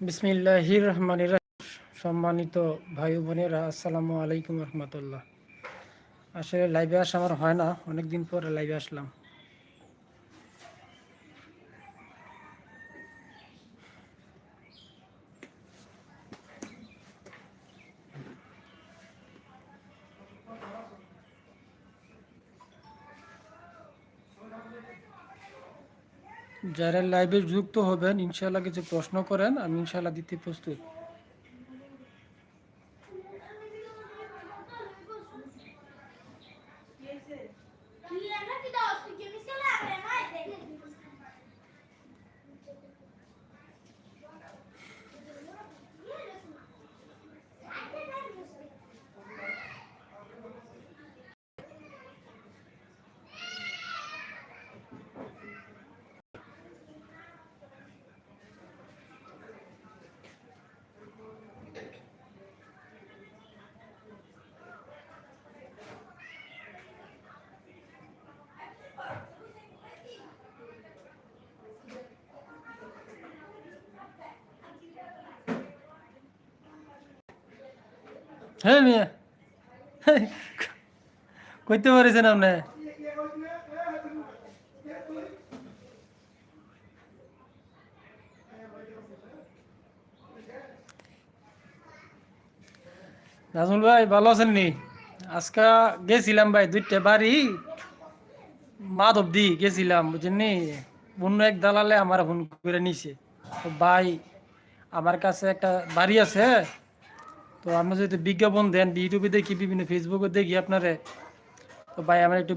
বিসমিল্লাহির রহমানির সম্মানিত ভাই বোনেরা, আসসালামু আলাইকুম রহমতুল্লাহ। আসলে লাইভে আসা আমার হয় না অনেক দিন পরে লাইভে আসলাম। যারা লাইভে যুক্ত হবেন ইনশাল্লাহ কিছু প্রশ্ন করেন আমি ইনশাল্লাহ দিতে প্রস্তুত। হ্যাঁ মিয়া। কইতে পারিছেন আপনি? নাজমুল ভাই, ভালো আছেন নি? আজকে গেছিলাম ভাই দুইটা বাড়ি। মাধব দি গেছিলাম, বুঝেননি? অন্য এক দালালে আমার ফোন করে নিছে। ভাই, আমার কাছে একটা বাড়ি আছে তো আপনি যদি বিজ্ঞাপন দেন ইউটিউবে দেখি বিভিন্ন ফেসবুকে দেখি আপনারে তো ভাই আমার একটু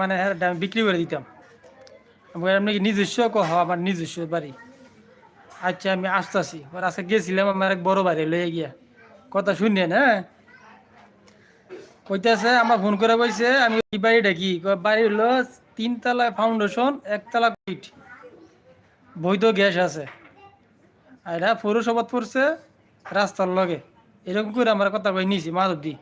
মানে হ্যাঁ, বিক্রি করে দিতাম। আপনি কি নিজস্ব? কহ আমার নিজস্ব বাড়ি। আচ্ছা আমি আসতেছি। ওর আজকে গেছিলাম আমার এক বড় বাড়ি লইয়া গিয়া। কথা শুনেন হ্যাঁ? কইতেছে আমার ফোন করে বলছে আমি এই বাড়িটা কি? বাড়ি হলো তিনতলা ফাউন্ডেশন একতলা ইট বৈধ গ্যাস আছে। আর এটা পৌরসভাত পড়ছে রাস্তার লগে। এরকম করে আমার কথা কই নিয়েছি মাধবদি।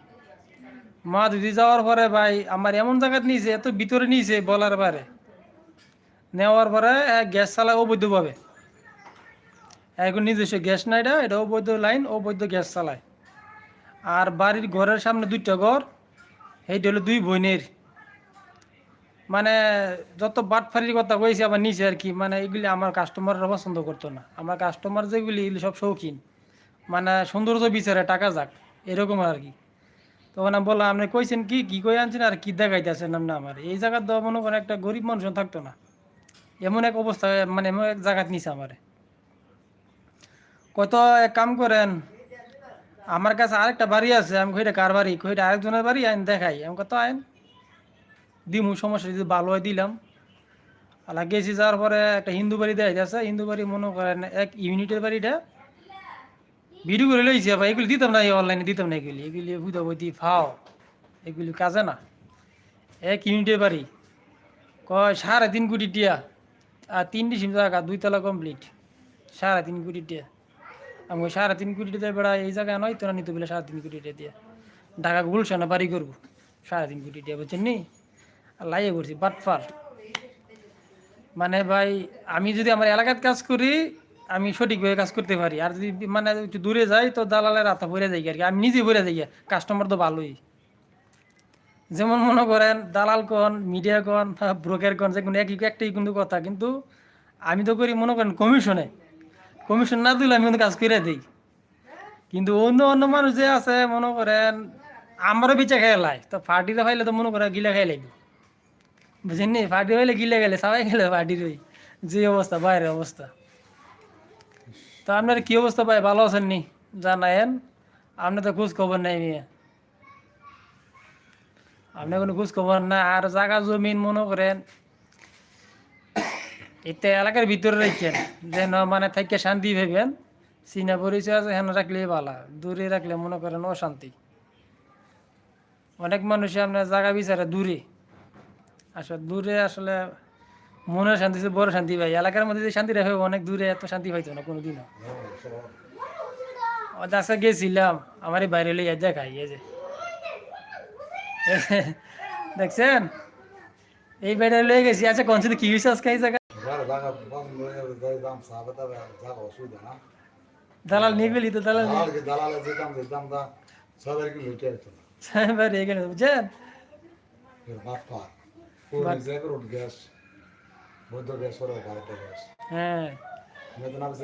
মাধবদি যাওয়ার পরে ভাই আমার এমন জায়গায় নিয়েছে এত ভিতরে নিয়েছে বলার পারে নেওয়ার পরে গ্যাস চালায় অবৈধভাবে। এখন নিজস্ব গ্যাস না এটা এটা অবৈধ লাইন, অবৈধ গ্যাস চালায়। আর বাড়ির ঘরের সামনে দুইটা ঘর এইটা হলো দুই বোনের। মানে যত বাটফারির কথা কইছি আবার নিচে আর কি মানে এগুলি আমার কাস্টমাররা পছন্দ করতো না। আমার কাস্টমার যেগুলি, এগুলি সব শৌখিন। মানে সৌন্দর্য বিচারে টাকা যাক, এরকম আর কি। তখন আমি বললাম, আপনি কইছেন কি কি কই আনছেন আর কি দেখাইতেছেন আপনি আমার? এই জায়গার দেওয়া মনে করেন একটা গরিব মানুষ থাকতো না। এমন এক অবস্থা মানে এমন এক জায়গাত নিছে আমারে। কত এক কাম করেন, আমার কাছে আরেকটা বাড়ি আছে, আমি কইটা কার বাড়ি? কইটা আরেকজনের বাড়ি আইন, দেখাই। আমি কত আইন। দিমু, সমস্যা যদি ভালো হয় দিলাম। আলা গেছি যাওয়ার পরে একটা হিন্দু বাড়ি দেয় হিন্দু বাড়ি মনে করেন এক ইউনিটের বাড়িটা। ভিডিও করে লইছি, আবার এগুলি দিতাম না অনলাইনে দিতাম না এগুলি। এগুলি বুঝা বই ফাও, এগুলি কাজে না। এক ইউনিটের বাড়ি। কয় সাড়ে তিন কোটি টিয়া, আর তিন ডিসিম জায়গা, দুইতলা কমপ্লিট সাড়ে তিন কোটি টিয়া। আমি সাড়ে তিন কোটি দিয়ে বেড়া, এই জায়গায় নয় তোরা নিতে বলে সাড়ে তিন কোটি টিয়া দিয়ে। ঢাকা গুলশানে বাড়ি করব। সাড়ে তিন কোটি টিয়া, বুঝছেন নি? আর লাইয়ে করছি বাটফার মানে ভাই, আমি যদি আমার এলাকার কাজ করি আমি সঠিকভাবে কাজ করতে পারি। আর যদি মানে একটু দূরে যাই, তো দালালের রাতা ভরে যাই আর কি। আমি নিজে ভরে যাই কাস্টমার তো ভালোই। যেমন মনে করেন, দালাল কন মিডিয়া কন ব্রোকার কন, যে কোনো একই, একটাই কিন্তু কথা। কিন্তু আমি তো করি মনে করেন কমিশনে কমিশন না দিলে আমি কিন্তু কাজ করে দিই। কিন্তু অন্য অন্য মানুষ যে আছে, মনে করেন, আমারও বিচা খেলাই তো ফাটিতে ফাইলে তো মনে করেন গিলা খাই লাগবে বুঝেন নি ফাটি হইলে গিলে গেলে সবাই গেলে ফাটির ওই যে অবস্থা, বাইরের অবস্থা। তো আপনার কি অবস্থা ভাই? ভালো আছেন নি? জানায়েন। আপনি তো খোঁজ খবর নাই মেয়ে। আপনি কোনো খোঁজ খবর না আর জায়গা জমিন মনে করেন এটা এলাকার ভিতরে রাখেন যেন মানে থাকে শান্তি ভেবেন চিনা পরিচয় আছে, হেন রাখলেই ভালো। দূরে রাখলে মনে করেন অশান্তি। অনেক মানুষ আপনার জায়গা বিচারে দূরে। আসলে দূরে আসলে মনের শান্তি বড় শান্তি ভাই। এলাকার মধ্যে যে শান্তি রাখবে অনেক দূরে এত শান্তি পাইতো না কোনোদিনও। আজকে গেছিলাম আমার বাইরে লইয়া দেখাই এই যে। দেখছেন? এই বাইরে লয়ে গেছি। আচ্ছা কোন সাথে কি হয়েছে আজকে এই জায়গা দালাল নিয়ে গেলি তো দালাল দালালে দা কি লুটে এখানে বুঝছেন? এর বাট জায়গা রোড গ্যাস। হ্যাঁ। আমি তো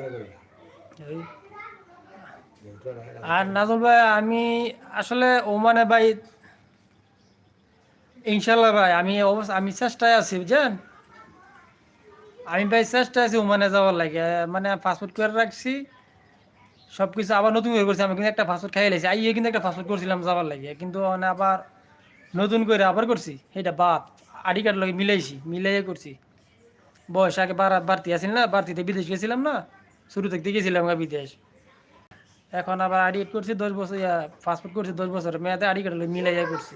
করি না। আর নাজল ভাই আমি আসলে ওমানে ভাই ইনশাল্লাহ ভাই আমি অবশ্য আমি চেষ্টায় আছি বুঝছেন? আমি ভাই চেষ্টায় আছি ওমানে যাওয়ার লাগে। মানে ফাস্টফুড করে রাখছি সব কিছু আবার নতুন করে করছি। আমি কিন্তু একটা ফাস্টফুড খাই লেছি আইয়ে কিন্তু একটা ফাস্টফুড করছিলাম যাওয়ার লাগে। কিন্তু মানে আবার নতুন করে আবার করছি। এটা বাদ আডি কার্ড লাগে মিলাইছি মিলাইয়ে করছি। বয়স আগে বাড়া বাড়তি আছিল না, বাড়তিতে বিদেশ গেছিলাম না, শুরু থেকে গেছিলাম বিদেশ। এখন আবার আডিট করছি, দশ বছর, ইয়া ফাস্টফুড করছি, দশ বছর, মেয়াদে আডি কাটলে মিলাইয়া করছি।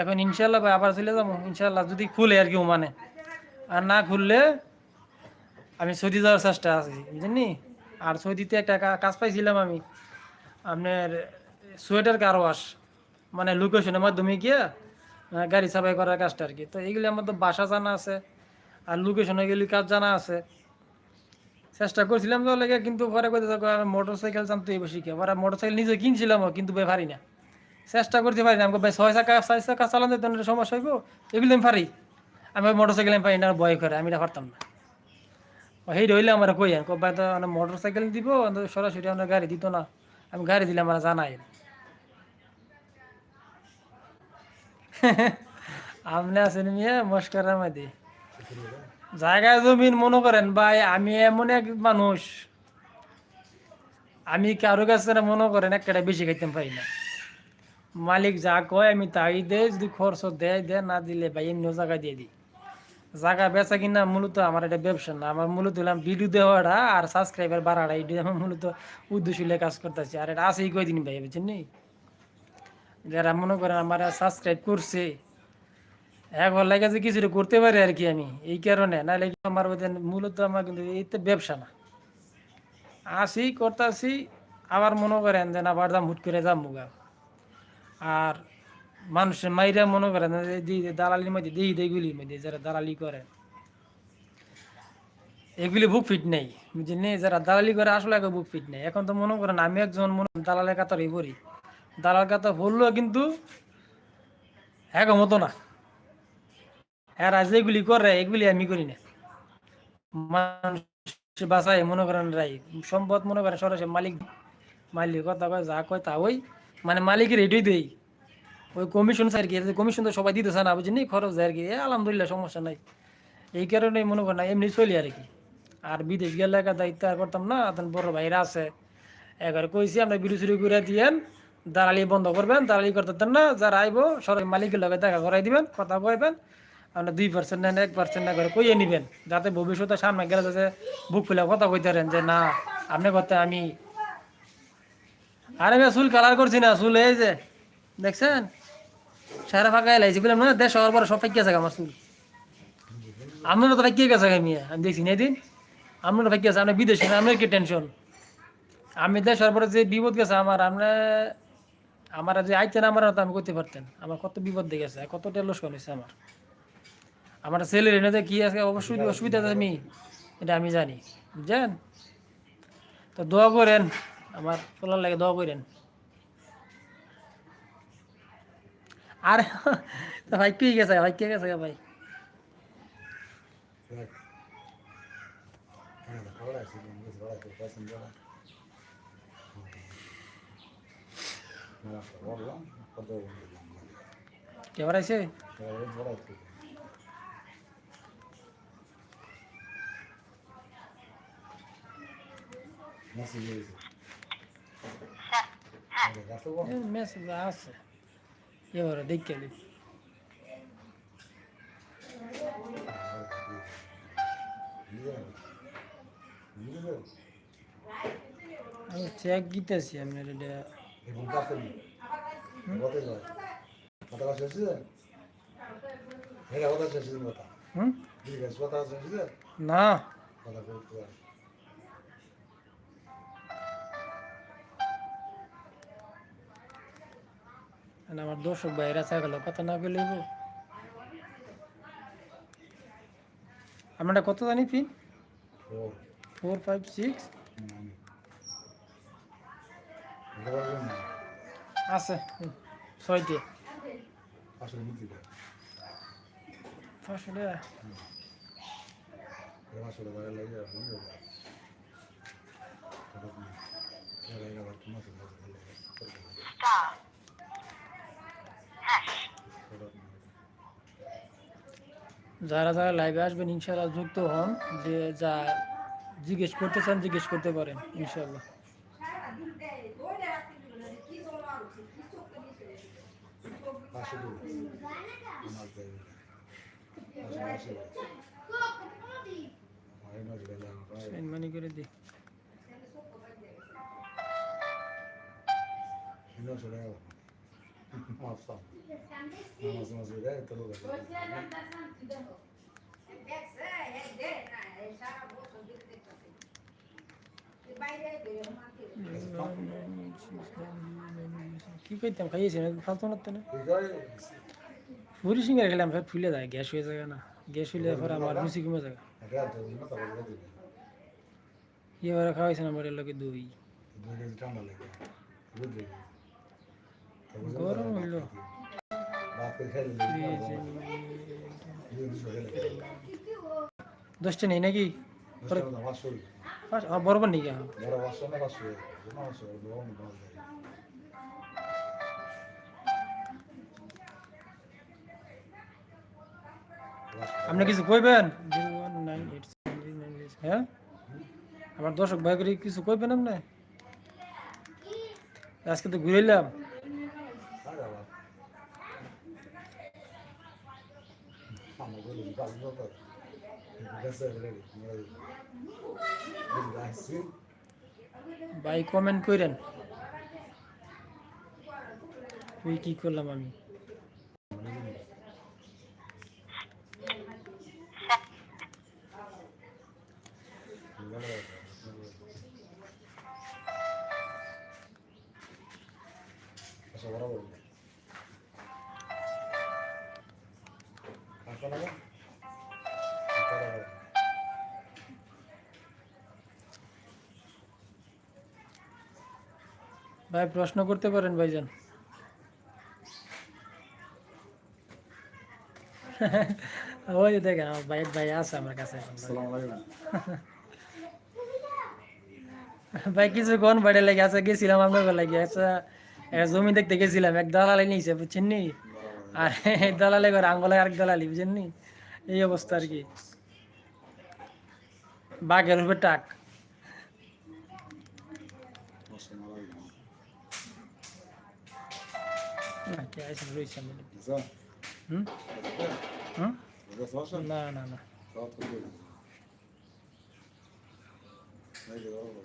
এখন ইনশাল্লাহ ভাই আবার চলে যাব ইনশাল্লাহ যদি খুলে আর কি মানে আর না খুললে আমি সৌদি যাওয়ার চেষ্টা আছি, বুঝলি? আর সৌদিতে একটা কাজ পাইছিলাম আমি, আপনার সোয়েটার কার ওয়াশ মানে লোকেশনের মাধ্যমে গিয়ে গাড়ি সাফাই করার কাজটা আর কি। তো এইগুলি আমার তো বাসা জানা আছে। আর লোকেশনে গেলে কাজ জানা আছে। চেষ্টা করছিলাম তো লেগে কিন্তু পরে কইতে আমি মোটর সাইকেল চালাতে এই বসে পরে মোটর সাইকেল নিজে কিনছিলাম কিন্তু ভাই পারি না। চেষ্টা করতে পারি না। আমাকে ভাই ছয় চাকা ছয় চাকা চালাতে তো একটা সমস্যা হইব? এগুলো আমি পারি। আমি মোটর সাইকেল আমি পারি না ভয় করে, আমি এটা পারতাম না। সেই রইলে আমার কই আর ভাই, তো মোটর সাইকেল দিব সরাসরি আমরা গাড়ি দিত না। আমি গাড়ি দিলে আমার জানাই আপনি আছেন মিয়া মস্করার মধ্যে জায়গায় জমিন, মনে করেন, ভাই, আমি এমন এক মানুষ, আমি কারও কাছে মনে করেন, একটা বেশি খাইতে পারি না। মালিক যা কয়, আমি তাই দেয় যদি খরচ দেয় দেয়, না দিলে, ভাই, এমনিও জায়গা দিয়ে দিই। জায়গা বেচা কিনা মূলত আমার এটা ব্যবসা না, আমার মূলত হলাম ভিডিও দেওয়াটা আর সাবস্ক্রাইবার বাড়াটা এটা আমার মূলত উদ্দেশ্য হলে কাজ করতেছি। আর এটা আছেই কয়দিন ভাই, বুঝছেন? যারা মনে করেন আমার সাবস্ক্রাইব করছে একবার লাগে যে কিছু করতে পারি আর কি আমি, এই কারণে। নাহলে আমার মূলত আমার কিন্তু এই তো ব্যবসা না। আসি, করতেছি, আবার মনে করেন যে আবার দাম হুট করে যাম মুগা আর মানুষের মাইরা মনে করেন দালালির মধ্যে দিই দেগুলির মধ্যে যারা দালালি করে, এগুলি বুক ফিট নেই বুঝলি যারা দালালি করে, আসলে আগে বুক ফিট নেই। এখন তো মনে করেন আমি একজন মনে দালালের কাতারই পড়ি। দালাল কাতা বললেও কিন্তু হ্যাঁ মতো না। এরা যেগুলি করে, এগুলি আমি করি না। মানুষ বাসায় মনে করেন রাই, সম্পদ মনে করেন সরাসরি মালিক মালিক কথা কয়, যা কয়, তা ওই মানে মালিকের এটাই দেই। ওই কমিশন স্যার কি কমিশন তো সবাই দিতেছে না বুঝিনি খরচ দেয় আর কি। আলহামদুলিল্লাহ, সমস্যা নাই। এই কারণে মনে করেন এমনি চলি আর কি। আর বিদেশ গেলে একা দায়িত্ব আর করতাম না তখন বড় ভাইরা আছে। এবার কইছি, আমরা বিরু শুরু করে দিয়েন, দালালি বন্ধ করবেন, দালালি করতে না, যারা আইব সরকারি মালিকের লগে দেখা করাই দিবেন, কথা কইবেন আপনার দুই পার্সেন্ট নেন, এক পার্সেন্ট না করে কইয়ে নিবেন, যাতে ভবিষ্যতে সামনে গেলে যাতে বুক ফুলে কথা কইতে পারেন যে, না, আপনি করতে আমি আরে আমি চুল কালার করছি না, চুল এই যে, দেখছেন? সারা ফাঁকা এলাইছি বললাম না দেশ হওয়ার পরে সব ফাঁকি আছে আমার চুল। আপনারা তো ফাঁকি গেছে আমি আমি দেখছি না এদিন আপনারা ফাঁকি আছে আপনি বিদেশি না, আপনার কি টেনশন আমি দেশ হওয়ার পরে যে বিপদ গেছে আমার, আপনি, আমার যে আইতেন, আমার আমি করতে পারতেন। আমার কত বিপদ দিয়ে গেছে কত টেলস হয়েছে আমার। আমার ছেলের এনে কি আছে অবশ্যই অসুবিধা আছে আমি? এটা আমি জানি। বুঝছেন? তো দোয়া করেন আমার পোলার লাগে দোয়া করেন। আর তো ভাই কি গেছে? ভাই কে গেছে ভাই? দেখ। হ্যাঁ, ভালো আছে, বেশ ভালো আছে, পছন্দ হয়। হুম। রাস্তা বললাম, কত বললাম। কে বাড়াইছে এবার বেশ ভালো আছে। মেসেজ আছে এবারে দেখে নি আমি চেক দিতেছি আমি এটা কথা শেষ কথা শেষ কথা কথা শেষ হয়েছে না কথা আমার দর্শক ভাইরা থাকল কথা না পেলে আমরা কত জানি পিন? ফোর ফাইভ সিক্স আছে হুম, ছয়টি। পাঁচশো টাকা এটা যারা যারা লাইভে আসবেন ইনশাল্লাহ যুক্ত হন, যে যা জিজ্ঞেস করতে চান জিজ্ঞেস করতে পারেন ইনশাল্লাহ মানি করে No se le hago. Más fácil. Más más idea, todo lo que. কি করতাম খাইয়েছি না ফালতু না তো না ঠিক আছে পুরি সিঙ্গার খেলাম ফের ফুলে যায় গ্যাস হয়ে যায় না গ্যাস হইলে পরে আমার রুচি কমে যায় এটা তো না তো বলে দিবে এবারে খাওয়াইছে না আমার লোকে দই দুই কেজি ঠান্ডা লাগে বুঝলি গরম হইল রাত করে খেলে দুই দিন সরে লাগে দশটা নেই নাকি দশটা না পাঁচশো পাঁচ- আ, বরাবর নেই হ্যাঁ বড় পাঁচশো না পাঁচশো না পাঁচশো বড় না পাঁচশো আপনি কিছু কইবেন হ্যাঁ আমার দর্শক ভাই করে কিছু কইবেন আপনি আজকে তো ঘুরাইলাম আরে ভাই কমেন্ট করেন তুই কি করলাম আমি? আচ্ছা ভাই প্রশ্ন করতে পারেন ভাইজান। ওই দেখেন আমার ভাই ভাই আছে আমার কাছে ভাই। কিছু কোন বাড়ি লাগে আছে? গেছিলাম আপনার লাগে। একটা জমি দেখতে গেছিলাম এক দালালি নিয়েছে বুঝছেন নি? আর দালালি করে আঙ্গলে আরেক দালালি বুঝছেন নি? এই অবস্থা আর কি। বাঘের উপরে টাক। সমস্যা না না না সব করে এই যে বরাবর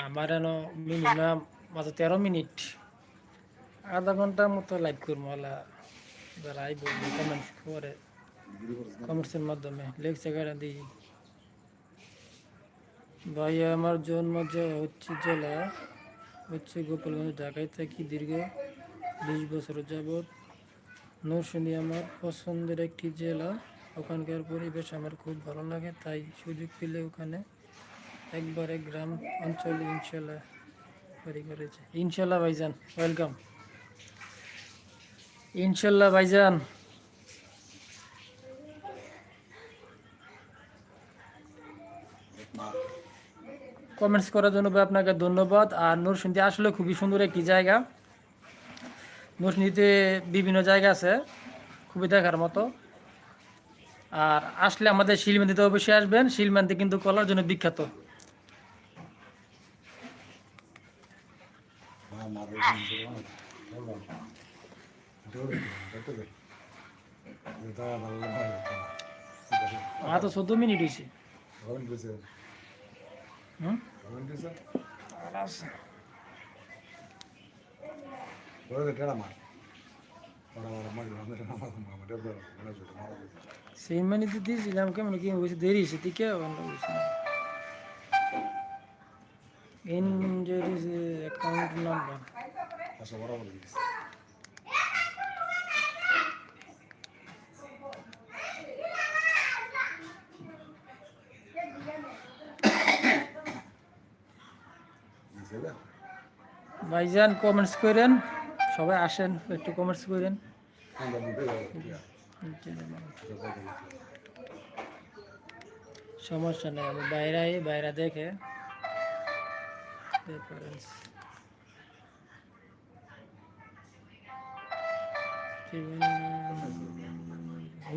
আমার মিনিমাম মাত্র তেরো মিনিট আধা ঘণ্টার মতো লাইভ করব আলা যারা আইব কমেন্ট করে কমেন্টসের মাধ্যমে লেখছে গাড়া দিই ভাই আমার জন্ম যে- হচ্ছে জেলা হচ্ছে গোপালগঞ্জ, ঢাকায় থাকি দীর্ঘ বিশ বছর যাবৎ। নরসিংদী আমার পছন্দের একটি জেলা। ওখানকার পরিবেশ আমার খুব ভালো লাগে, তাই সুযোগ পেলে ওখানে একবারে গ্রাম অঞ্চলে ইনশাল্লাহ করেছে। ইনশাল্লাহ ভাইজান ওয়েলকাম ইনশাল্লাহ ভাইজান। কমেন্টস করার জন্য ভাই আপনাকে ধন্যবাদ। আর নরসিংদী আসলে খুবই সুন্দর একটি জায়গা। নরসিংদীতে বিভিন্ন জায়গা আছে খুবই দেখার মতো। আর আসলে আমাদের শিলমান্দিতে অবশ্যই আসবেন। শিলমান্দি কিন্তু কলার জন্য বিখ্যাত। আমার তো চোদ্দ মিনিট হয়েছে। সেই মানে তো দিয়েছিলাম কেমন কি হয়েছে দেরি হয়েছে ঠিক ইনজুরিজ অ্যাকাউন্ট নাম্বার আচ্ছা বরাবর দিস যাবে ভাইজান কমেন্টস করেন। সবাই আসেন, একটু কমেন্টস করেন। সমস্যা নেই, আমি বাইরে আই বাইরে দেখে।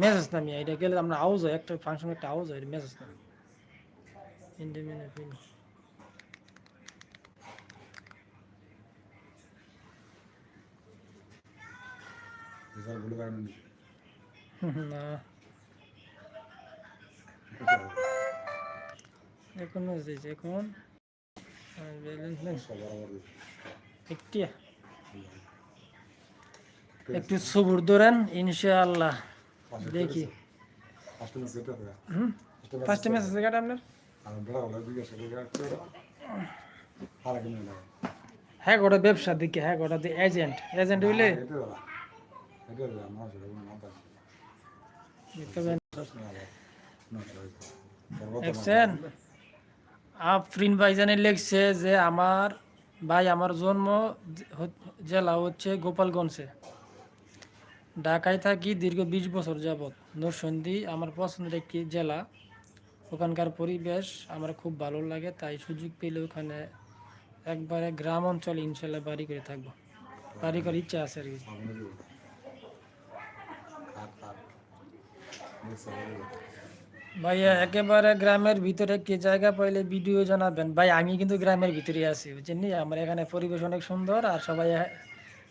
মেসেজ না আমি এটা গেলে আমরা আউজ হয়, একটা ফাংশন একটা আউজ হয় মেসেজ না। ইন্ডিমিনে স্যার না এখন দিয়েছে এখন। একটি। সবুর ধরেন ইনশাআল্লাহ। দেখি। ফার্স্ট মেসেজ কাটা আপনার? হ্যাঁ গোটা ব্যবসা দিকে হ্যাঁ গোটা এজেন্ট এজেন্ট হইলে দেখছেন আফরিন ভাইজানে লিখছে যে আমার ভাই আমার জন্ম জেলা হচ্ছে গোপালগঞ্জে। ঢাকায় থাকি দীর্ঘ বিশ বছর যাবৎ। নরসন্দী আমার পছন্দের একটি জেলা। ওখানকার পরিবেশ আমার খুব ভালো লাগে, তাই সুযোগ পেলে ওখানে একবারে গ্রাম অঞ্চলে ইনশাল্লাহ বাড়ি করে থাকব। বাড়ি করার ইচ্ছা আছে আর কি আপনি কি কাট কাট ভাইয়া, একেবারে গ্রামের ভিতরে কি জায়গা পাইলে ভিডিও জানাবেন? ভাই, আমি কিন্তু গ্রামের ভিতরে আছি, বুঝছেন? আমার এখানে পরিবেশ অনেক সুন্দর, আর সবাই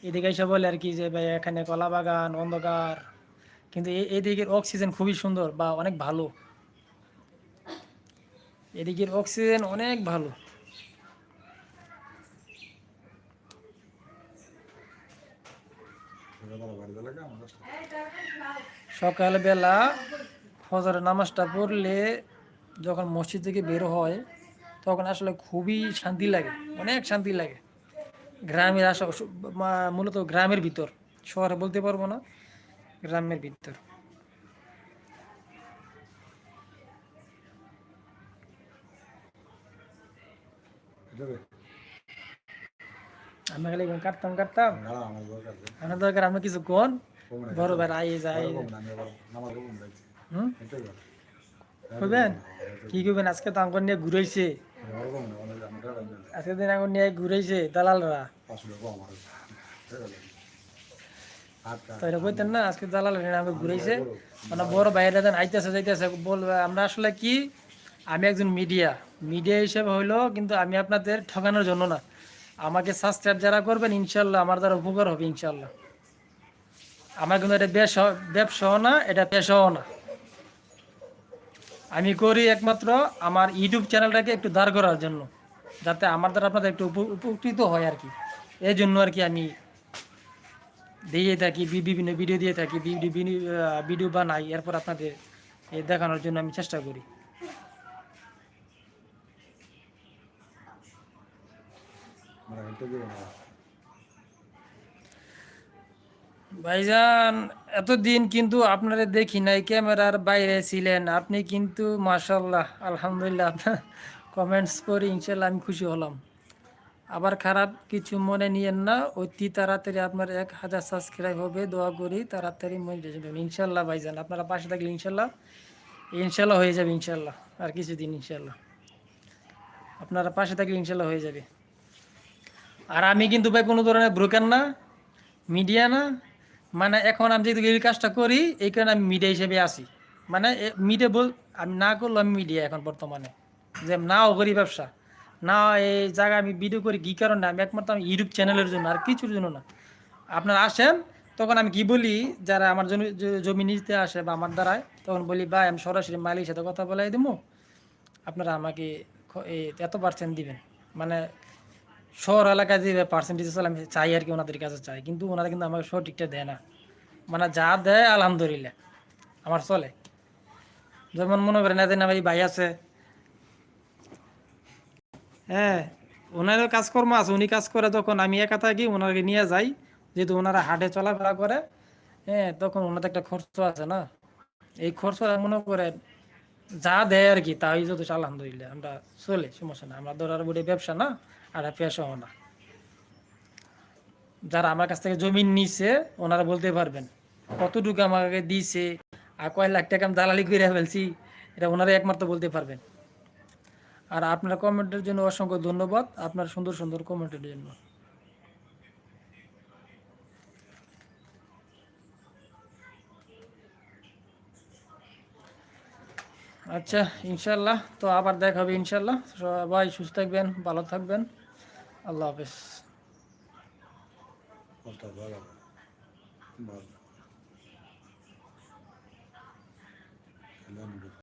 এদিকে এসে বলে আর কি যে, ভাই, এখানে কলা বাগান, অন্ধকার। কিন্তু এদিকের অক্সিজেন খুবই সুন্দর বা অনেক ভালো। এদিকের অক্সিজেন অনেক ভালো। সকালবেলা ফজরের নামাজটা পড়লে যখন মসজিদ থেকে বের হয় তখন আসলে খুবই শান্তি লাগে অনেক শান্তি লাগে। গ্রামের আসা মূলত গ্রামের ভিতর শহরে বলতে পারব না গ্রামের ভিতর। আমি খালি কাটতাম কাটতাম। আমার দরকার আমরা কিছু কোন? বড় ভাই কি করবেন আজকে তো নিয়ে ঘুরাইছে আজকে দিন নিয়ে দালালরা তো এটা না আজকে দালাল আমাকে মানে বড় বাইরে দেন আইতেছে যাইতেছে বলবে আমরা আসলে কি আমি একজন মিডিয়া মিডিয়া হিসেবে হইল কিন্তু আমি আপনাদের ঠকানোর জন্য না। আমাকে সাবস্ক্রাইব যারা করবেন ইনশাল্লাহ আমার দ্বারা উপকার হবে ইনশাল্লাহ আমার কিন্তু এটা ব্যবসা, ব্যবসাও না, এটা পেশাও না। আমি করি একমাত্র আমার ইউটিউব চ্যানেলটাকে একটু দাঁড় করার জন্য, যাতে আমার দ্বারা আপনাদের একটু উপ- উপকৃত হয় আর কি। এই জন্য আর কি আমি দিয়ে থাকি বিভিন্ন ভিডিও দিয়ে থাকি ভিডিও বানাই, এরপর আপনাদের দেখানোর জন্য আমি চেষ্টা করি। আমরা হেঁটে দেবো না ভাইজান, এতদিন কিন্তু আপনারা দেখি নাই, ক্যামেরার বাইরে ছিলেন। আপনি কিন্তু মাশাল্লাহ আলহামদুলিল্লাহ, আপনার কমেন্টস করে ইনশাল্লাহ আমি খুশি হলাম। আবার খারাপ কিছু মনে নিয়েন না, অতি তাড়াতাড়ি আপনার এক হাজার সাবস্ক্রাইব হবে, দোয়া করি তাড়াতাড়ি হবে ইনশাল্লাহ ভাইজান, আপনারা পাশে থাকলে ইনশাল্লাহ ইনশাল্লাহ হয়ে যাবে ইনশাল্লাহ আর কিছুদিন ইনশাল্লাহ আপনারা পাশে থাকলে ইনশাল্লাহ হয়ে যাবে। আর আমি কিন্তু ভাই কোনো ধরনের ব্রোকার না মিডিয়া না মানে এখন আমি যেহেতু এই কাজটা করি, এই কারণে আমি মিডিয়া হিসেবে আসি মানে মিডিয়া বল, আমি না করলে আমি মিডিয়া এখন বর্তমানে। যে নাও করি ব্যবসা, না এই জায়গায় আমি ভিডিও করি, কী কারণে? আমি একমাত্র আমি ইউটিউব চ্যানেলের জন্য, আর কিছুর জন্য না। আপনারা আসেন, তখন আমি কি বলি, যারা আমার জমি জমি নিতে আসে বা আমার দ্বারায়, তখন বলি, ভাই, আমি সরাসরি মালিকের সাথে কথা বলাই দেবো আপনারা আমাকে এত পার্সেন্ট দিবেন। মানে শহর এলাকায় যে পার্সেন্টেজ আমি চাই আর কি ওনাদের কাছে চাই। কিন্তু ওনারা কিন্তু আমাকে সঠিকটা দেয় না। মানে যা দেয়, আলহামদুলিল্লাহ। আমার চলে। যেমন মনে করেন এদিন আমার এই ভাই আছে। হ্যাঁ ওনারও কাজকর্ম আছে। উনি কাজ করে তখন আমি একা থাকি, ওনাকে নিয়ে যাই। যেহেতু ওনারা হাটে চলাফেরা করে হ্যাঁ তখন ওনাদের একটা খরচ আছে না? এই খরচ মনে করেন, যা দেয় আর কি, তাই যত আলহামদুলিল্লাহ। আমরা চলে, সমস্যা না আমরা ধরার বলে ব্যবসা না? আর পেশাও না। যারা আমার কাছ থেকে জমিন নিছে, ওনারা বলতে পারবেন, কতটুকু আমাকে দিয়েছে আর কয় লাখ টাকা আমি দালালি করে ফেলছি, এটা ওনারা একমাত্র বলতে পারবেন। আর আপনার কমেন্টের জন্য অসংখ্য ধন্যবাদ, আপনার সুন্দর সুন্দর কমেন্টের জন্য। আচ্ছা ইনশাল্লাহ, তো আবার দেখা হবে ইনশাল্লাহ। সবাই সুস্থ থাকবেন, ভালো থাকবেন। আল্লাহ হাফেজ